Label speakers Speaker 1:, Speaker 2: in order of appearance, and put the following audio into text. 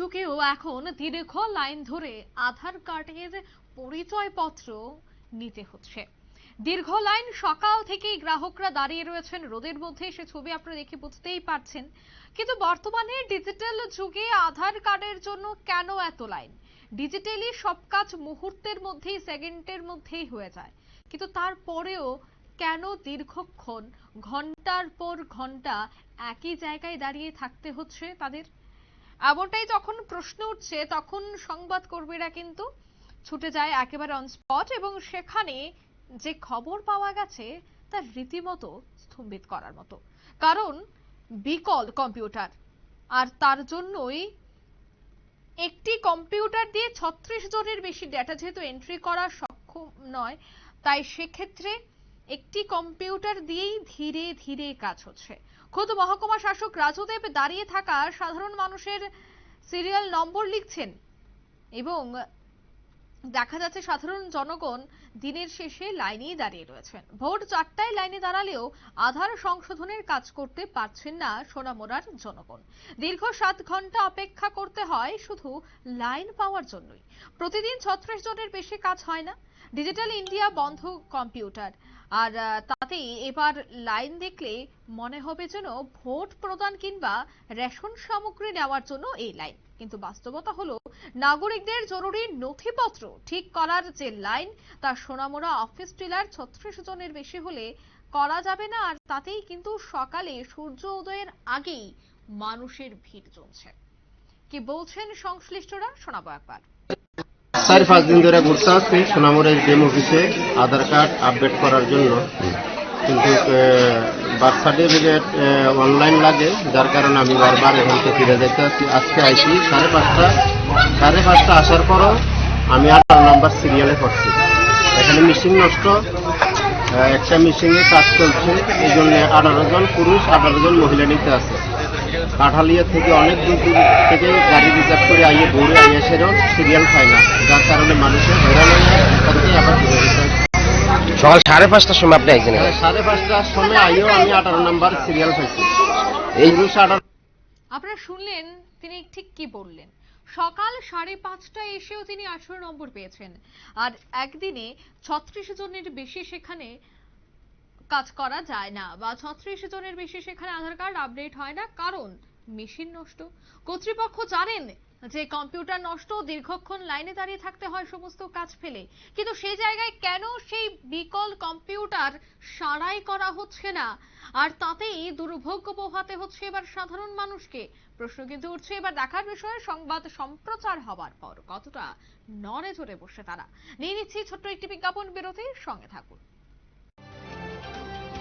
Speaker 1: যুগেও এখন দীর্ঘ লাইন ধরে আধার কার্ডের পরিচয়পত্র নিতে হচ্ছে। দীর্ঘ লাইন সকাল থেকেই গ্রাহকরা দাঁড়িয়ে রয়েছেন। রোদের মধ্যে সে ছবি আপনারা দেখে বুঝতেই পারছেন। কিন্তু বর্তমানে ডিজিটাল যুগে আধার কার্ডের জন্য কেন এত লাইন? ডিজিটালি সব কাজ মুহূর্তের মধ্যেই, সেকেন্ডের মধ্যেই হয়ে যায়। কিন্তু তারপরেও কেন দীর্ঘক্ষণ, ঘণ্টার পর ঘণ্টা একই জায়গায় দাঁড়িয়ে থাকতে হচ্ছে তাদের? এমনটাই যখন প্রশ্ন উঠছে, তখন সংবাদ কর্মীরা কিন্তু ছুটে যায় একেবারে অন স্পট এবং সেখানে যে খবর পাওয়া গেছে, তা রীতিমতো স্তম্ভিত করার মতো। কারণ বিকল কম্পিউটার, আর তার জন্যই একটি কম্পিউটার দিয়ে ছত্রিশ জনের বেশি ডেটা যেহেতু এন্ট্রি করা সক্ষম নয়, তাই সেক্ষেত্রে একটি কম্পিউটার দিয়েই ধীরে ধীরে কাজ হচ্ছে। খোদ মহকুমা শাসক রাজুদেব দাঁড়িয়ে থাকা সাধারণ মানুষের সিরিয়াল নম্বর লিখছেন এবং দেখা যাচ্ছে সাধারণ জনগণ দিনের শেষে লাইনেই দাঁড়িয়ে রয়েছেন। ভোট চারটায় লাইনে দাঁড়ালেও আধার সংশোধনের কাজ করতে পারছেন না সোনামোড়ার জনগণ। দীর্ঘ সাত ঘণ্টা অপেক্ষা করতে হয় শুধু লাইন পাওয়ার জন্যই। প্রতিদিন ছত্রিশ জনের বেশি কাজ হয় না। ডিজিটাল ইন্ডিয়া বন্ধ কম্পিউটার। আর তাতেই এবার লাইন দেখলে মনে হবে যেন ভোট প্রদান কিংবা রেশন সামগ্রী নেওয়ার জন্য এই লাইন। কিন্তু বাস্তবতা হলো, নাগরিকদের জরুরি নথিপত্র ঠিক করার যে লাইন, তা সোনামোড়া অফিস টিলার ছত্রিশ জনের বেশি হলে করা যাবে না, আর তাতেই কিন্তু সকালে সূর্য উদয়ের আগেই মানুষের ভিড় জমছে। কি বলছেন সংশ্লিষ্টরা? শোনাবো একবার।
Speaker 2: চার পাঁচ দিন ধরে ঘুরতে আসছি। সোনামুড়ের ডিএম অফিসে আধার কার্ড আপডেট করার জন্য। কিন্তু বার্থ সার্টিফিকেট অনলাইন লাগে। যার কারণে আমি বারবার এখান থেকে ফিরে যেতে আসছি। আজকে আইছি সাড়ে পাঁচটা। সাড়ে পাঁচটা আসার পরও আমি আঠারো নম্বর সিরিয়ালে পড়ছি। এখানে মেশিন নষ্ট। একটা মেশিনে কাজ চলছে। এই জন্য আঠারো জন পুরুষ, আঠারো জন মহিলা নিতে আছে। কাঠালিয়া থেকে অনেক দূর দূর থেকে গাড়ি রিজার্ভ করে আইয়ে দৌড়ে আইয়ে সেরেও সিরিয়াল খায় না। যার কারণে মানুষের হয়রান হয়ে আবার হয়।
Speaker 3: সকাল সাড়ে পাঁচটার সময় আপনি আইছেন
Speaker 2: সাড়ে পাঁচটার সময় আইও আমি আঠারো নাম্বার সিরিয়াল পাইছি।
Speaker 3: এই
Speaker 1: আপনারা শুনলেন তিনি ঠিক কি বললেন। সকাল সাড়ে পাঁচটায় এসেও তিনি আঠারো নম্বর পেয়েছেন। আর একদিনে ছত্রিশ জনের বেশি সেখানে কাজ করা যায় না। বা ছত্রিশ জনের বেশি সেখানে আধার কার্ড আপডেট হয় না, কারণ মেশিন নষ্ট। কর্তৃপক্ষ জানেন যে কম্পিউটার নষ্ট, দীর্ঘক্ষণ লাইনে দাঁড়িয়ে থাকতে হয় সমস্ত কাজ ফেলে। কিন্তু সেই জায়গায় কেন সেই বিকল কম্পিউটার সারাই করা হচ্ছে না? আর তাতেই দুর্ভোগ্য পোহাতে হচ্ছে এবার সাধারণ মানুষকে। প্রশ্ন কিন্তু উঠছে, এবার দেখার বিষয়ে সংবাদ সম্প্রচার হবার পর। কতটা নড়ে চড়ে বসে তারা। নিয়ে নিচ্ছি ছোট্ট একটি বিজ্ঞাপন বিরতির সঙ্গে থাকুন।